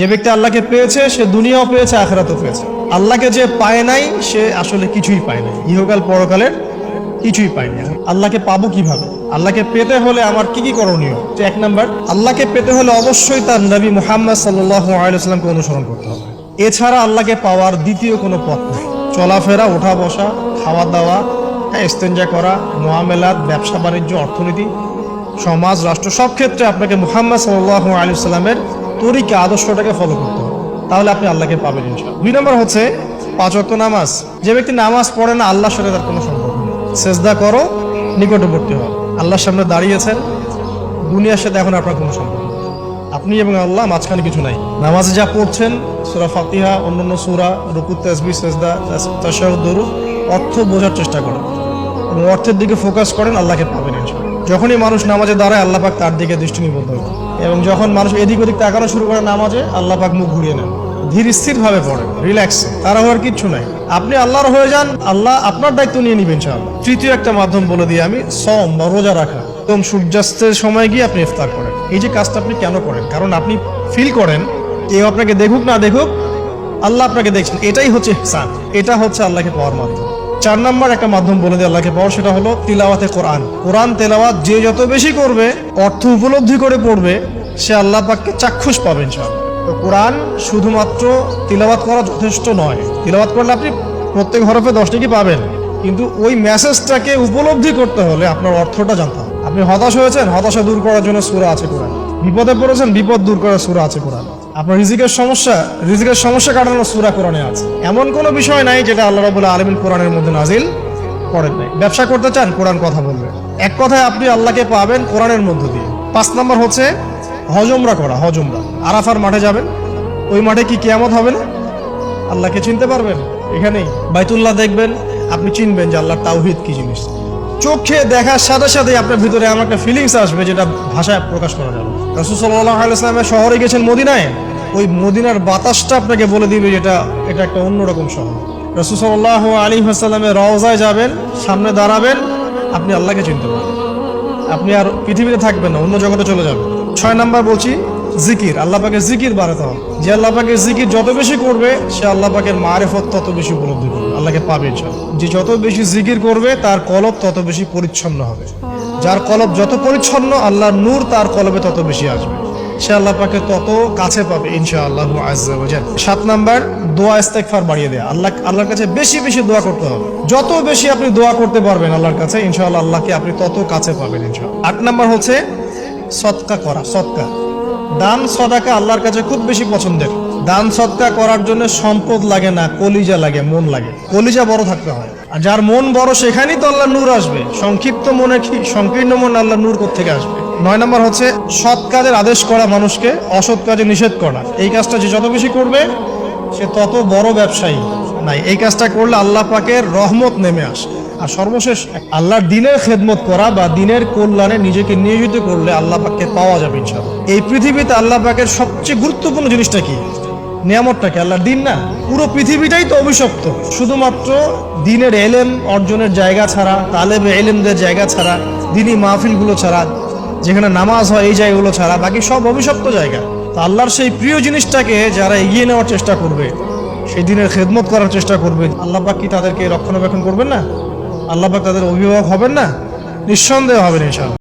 যে ব্যক্তি আল্লাহকে পেয়েছে, সে দুনিয়াও পেয়েছে, আখরাতও পেয়েছে। আল্লাহকে যে পায় নাই, সে আসলে কিছুই পায় নাই। ইহকাল, পরকালের কিছুই পায় না আল্লাহকে পাবো কীভাবে? আল্লাহকে পেতে হলে আমার কি কি করণীয়? এক নাম্বার, আল্লাহকে পেতে হলে অবশ্যই তার নবী মুহাম্মদ সাল্লামকে অনুসরণ করতে হবে। এছাড়া আল্লাহকে পাওয়ার দ্বিতীয় কোনো পথ নেই। চলাফেরা ওঠা বসা খাওয়া দাওয়া হ্যাঁ ইস্তেঞ্জা করা, মোয়ামেলাত ব্যবসা বাণিজ্য অর্থনীতি, সমাজ, রাষ্ট্র, সব ক্ষেত্রে আপনাকে মুহাম্মদ সাল্লাহ আলী সাল্লামের তরিকা আদর্শটাকে ফলো করতে হবে। তাহলে আপনি আল্লাহকে পাবেন ইনশাআল্লাহ। দুই নম্বর হচ্ছে পাঁচ ওয়াক্ত নামাজ। যে ব্যক্তি নামাজ পড়ে না, আল্লাহর সাথে তার কোনো সম্পর্ক নেই। সেজদা করো, নিকটবর্তী হও। আল্লাহর সামনে দাঁড়িয়েছেন, দুনিয়ার সাথে এখন আপনার কোনো সম্পর্ক। আপনি এবং আল্লাহ মাঝখানে কিছু নাই। নামাজে যা পড়ছেন, সুরা ফাতিহা, অন্যান্য সুরা রুকু তাসবি সেজদা তাশাহুদ দরুদ, অর্থ বোঝার চেষ্টা করেন। এবং অর্থের দিকে ফোকাস করেন, আল্লাহকে পাবেন। যখনই মানুষ নামাজে দাঁড়ায়, আল্লাহ পাক তার দিকে দৃষ্টি নিবদ্ধ হয় এবং যখন মানুষ এদিক ওদিক তাকানো শুরু করে নামাজে, আল্লাহ পাক মুখ ঘুরিয়ে নেন। ধীর স্থির ভাবে পড়েন, রিল্যাক্স। তারা হওয়ার কিচ্ছু নাই। আপনি আল্লাহর হয়ে যান, আল্লাহ আপনার দায়িত্ব নিয়ে নিবেন, ইনশাআল্লাহ। তৃতীয় একটা মাধ্যম বলে দিই আমি সম বা রোজা রাখা। একদম সূর্যাস্তের সময় গিয়ে আপনি ইফতার করেন। এই যে কাজটা আপনি কেন করেন? কারণ আপনি ফিল করেন, কেউ আপনাকে দেখুক, না দেখুক, আল্লাহ আপনাকে দেখছেন। এটাই হচ্ছে ইহসান। এটা হচ্ছে আল্লাহকে পাওয়ার মাধ্যম। চার নম্বর একটা মাধ্যম বলে দিয়ে আল্লাহকে পাওয়ার, সেটা হলো তিলাওয়াতে কোরআন। কোরআন তেলাওয়াত যে যত বেশি করবে, অর্থ উপলব্ধি করে পড়বে, সে আল্লাহ পাককে চাক্ষুষ পাবেন সব তো কোরআন শুধুমাত্র তিলাওয়াত করা যথেষ্ট নয়। তিলাওয়াত করলে আপনি প্রত্যেক হরফে দশটি কি পাবেন? কিন্তু ওই মেসেজটাকে উপলব্ধি করতে হলে আপনার অর্থটা জানতে হবে। আপনি হতাশ হয়েছেন, হতাশা দূর করার জন্য সুরা আছে কোরআন। বিপদে পড়েছেন, বিপদ দূর করার সুরা আছে কোরআন। আপনার রিজিকের সমস্যা রিজিকের সমস্যা কাটানোর সুরা কোরআনে আছে। এমন কোনো বিষয় নাই যেটা আল্লাহ রাবুল আলমিন কোরআনের মধ্যে নাজিল করেন নাই। ব্যবসা করতে চান, কোরআন কথা বলবে এক কথায় আপনি আল্লাহকে পাবেন কোরআনের মধ্য দিয়ে। পাঁচ নম্বর হচ্ছে হজমরা করা, হজমরা। আরাফার মাঠে যাবেন, ওই মাঠে কি কেয়ামত হবে না? আল্লাহকে চিনতে পারবেন? এখানেই। বাইতুল্লাহ দেখবেন, আপনি চিনবেন যে আল্লাহর তাওহিদ কি জিনিস। চোখে দেখার সাথে সাথে আপনার ভিতরে এমন একটা ফিলিংস আসবে যেটা ভাষায় প্রকাশ করা যাবে। রসুল সাল্লাহ আলাইসলামের শহরে গেছেন মদিনায়। ওই মদিনার বাতাসটা আপনাকে বলে দিবে যেটা এটা একটা অন্যরকম শহর। রসুল সাল্লাহ আলী হাসাল্লামের রওজায় যাবেন, সামনে দাঁড়াবেন, আপনি আল্লাহকে চিনতে পারবেন। আপনি আর পৃথিবীতে থাকবেন না, অন্য জগতে চলে যাবেন। ছয় নাম্বার বলছি জিকির, আল্লাহ পাকের জিকির বাড়াতে হবে। যে আল্লাহ পাকের জিকির যত বেশি করবে, সে আল্লাহ পাকের মারেফত তত বেশি উপলব্ধি করবে। আল্লাহকে পাবে। যে যত বেশি জিকির করবে, তার কলব তত বেশি পরিচ্ছন্ন হবে। যার কলব যত পরিচ্ছন্ন, আল্লাহর নূর তার কলবে তত বেশি আসবে। সে আল্লাহ পাকে তত কাছে পাবে, ইনশাআল্লাহ আজ্জা ওয়াজাল। সাত নাম্বার, দোয়া ইস্তেগফার বাড়িয়ে দেয়া। আল্লাহ, আল্লাহর কাছে বেশি বেশি দোয়া করতে হবে। যত বেশি আপনি দোয়া করতে পারবেন আল্লাহর কাছে, ইনশাআল্লাহ আল্লাহকে আপনি তত কাছে পাবেন, ইনশাআল্লাহ। আট নাম্বার হচ্ছে, সৎকা করা, সৎকা। দান সদাকা আল্লাহর কাছে খুব বেশি পছন্দের। দান সৎকা করার জন্য সম্পদ লাগে না, কলিজা লাগে, মন লাগে। কলিজা বড় থাকতে হয়। আর যার মন বড়, সেখানেই তো আল্লাহ নূর আসবে। সংক্ষিপ্ত মনে সংকীর্ণ মন আল্লাহ নূর থেকে আসবে? নয় নম্বর হচ্ছে, সৎ কাজের আদেশ করা মানুষকে অসৎ কাজে নিষেধ করা। এই কাজটা যে যত বেশি করবে, সে তত বড় ব্যবসায়ী নাই। এই কাজটা করলে আল্লাহ পাকের রহমত নেমে আসে। আর সর্বশেষ আল্লাহর দিনের খেদমত করা বা দিনের কল্যাণে নিজেকে নিয়োজিত করলে আল্লাহ পাককে পাওয়া যাবে ইনশাআল্লাহ। এই পৃথিবীতে আল্লাহ পাকের সবচেয়ে গুরুত্বপূর্ণ জিনিসটা কি? নিয়ামতটা কি? আল্লাহর দিন না? পুরো পৃথিবীটাই তো অভিশপ্ত। শুধুমাত্র দিনের এলেম অর্জনের জায়গা ছাড়া, তালেবে এলেমদের জায়গা ছাড়া দিনই মাহফিলগুলো ছাড়া, যেখানে নামাজ হয় এই জায়গাগুলো ছাড়া, বাকি সব অভিশপ্ত জায়গা। তো আল্লাহর সেই প্রিয় জিনিসটাকে যারা এগিয়ে নেওয়ার চেষ্টা করবে, সেই দিনের খেদমত করার চেষ্টা করবে, আল্লাহ পাক কি তাদেরকে রক্ষণাবেক্ষণ করবেন না? আল্লাহ তাদের অভিভাবক হবেন না? নিঃসন্দেহ হবেন ইনশাআল্লাহ।